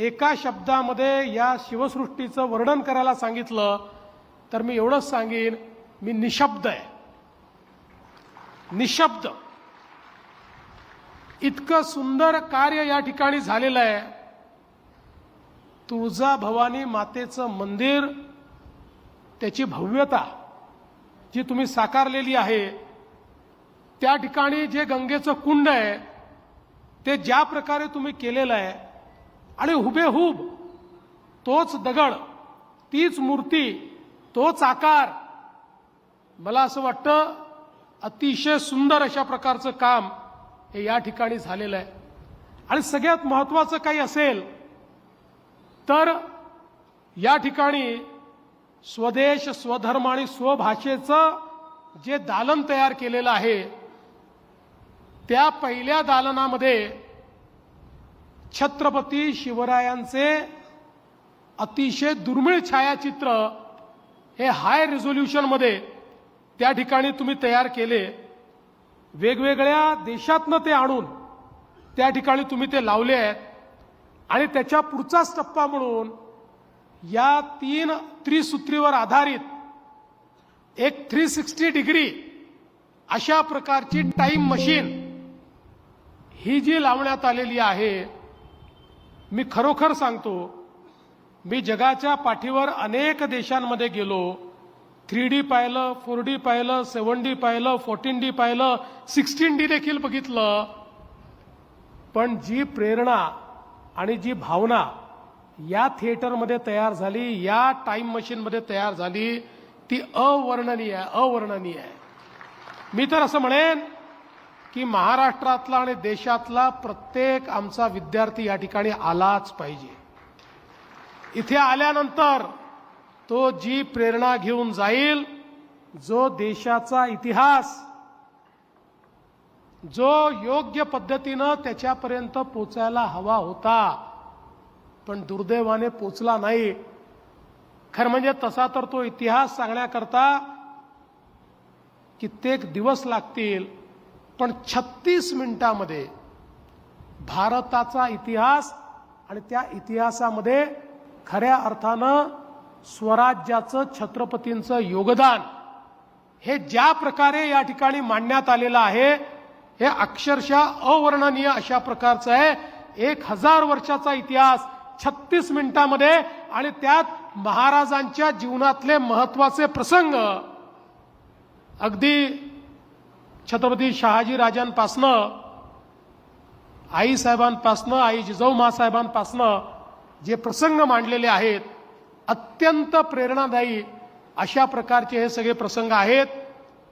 एका शब्दामध्ये या शिवसृष्टीचं वर्णन करायला सांगितलं तर मी एवढंच सांगेन मी निशब्द आहे. निशब्द. इतकं सुंदर कार्य या ठिकाणी झालेलं आहे. तुळजा भवानी मातेचं मंदिर त्याची भव्यता जी तुम्ही साकारलेली आहे त्या ठिकाणी जे गंगेचं कुंड आहे ते ज्या प्रकारे तुम्ही केलेलं आहे आणि हुबेहूब तोच दगड तीच मूर्ती तोच आकार. मला असं वाटतं अतिशय सुंदर अशा प्रकारचं काम हे या ठिकाणी झालेलं आहे. आणि सगळ्यात महत्वाचं काही असेल तर या ठिकाणी स्वदेश स्वधर्म आणि स्वभाषेचं जे दालन तयार केलेलं आहे त्या पहिल्या दालनामध्ये छत्रपती शिवरायांचे अतिशय दुर्मिळ छायाचित्र हे हाय रेझोल्युशनमध्ये त्या ठिकाणी तुम्ही तयार केले. वेगवेगळ्या देशातनं ते आणून त्या ठिकाणी तुम्ही ते लावले आहेत. आणि त्याच्या पुढचाच टप्पा म्हणून या तीन त्रिसूत्रीवर आधारित एक थ्री सिक्स्टी डिग्री अशा प्रकारची टाईम मशीन ही जी लावण्यात आलेली आहे मी खरोखर सांगतो मी जगाच्या पाठीवर अनेक देशांमध्ये गेलो. थ्री डी पाहिलं फोर डी पाहिलं सेवन डी पाहिलं फोर्टीन डी पाहिलं सिक्स्टीन डी देखील बघितलं. पण जी प्रेरणा आणि जी भावना या थिएटरमध्ये तयार झाली या टाईम मशीनमध्ये तयार झाली ती अवर्णनीय आहे अवर्णनीय आहे. मी तर असं म्हणेन की महाराष्ट्रातला आणि देशातला प्रत्येक आमचा विद्यार्थी या ठिकाणी आलाच पाहिजे. इथे आल्यानंतर तो जी प्रेरणा घेऊन जाईल जो देशाचा इतिहास जो योग्य पद्धतीनं त्याच्यापर्यंत पोचायला हवा होता पण दुर्दैवाने पोचला नाही. खरं म्हणजे तसा तर तो इतिहास सांगण्याकरता कित्येक दिवस लागतील पण छत्तीस मिनिटामध्ये भारताचा इतिहास आणि त्या इतिहासामध्ये खऱ्या अर्थानं स्वराज्याचं छत्रपतींचं योगदान हे ज्या प्रकारे या ठिकाणी मांडण्यात आलेलं आहे हे अक्षरशः अवर्णनीय अशा प्रकारचं आहे. एक हजार वर्षाचा इतिहास छत्तीस मिनिटामध्ये आणि त्यात महाराजांच्या जीवनातले महत्त्वाचे प्रसंग अगदी छत्रपती शहाजी राजांपासनं आईसाहेबांपासनं आई जिजाऊ मासाहेबांपासनं जे प्रसंग मांडलेले आहेत अत्यंत प्रेरणादायी अशा प्रकारचे हे सगळे प्रसंग आहेत.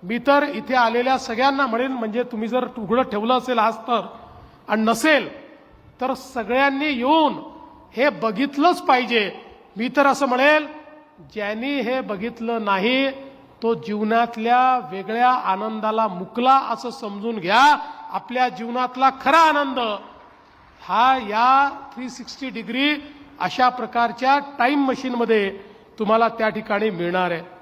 मी तर इथे आलेल्या सगळ्यांना म्हणेन म्हणजे तुम्ही जर उघडं ठेवलं असेल आज तर आणि नसेल तर सगळ्यांनी येऊन हे बघितलंच पाहिजे. मी तर असं म्हणेल ज्यांनी हे बघितलं नाही तो जीवनातल्या वेगळ्या आनंदाला मुकला असं समजून घ्या. आपल्या जीवनातला खरा आनंद हा या थ्री सिक्स्टी डिग्री अशा प्रकारच्या टाईम मशीनमध्ये तुम्हाला त्या ठिकाणी मिळणार आहे.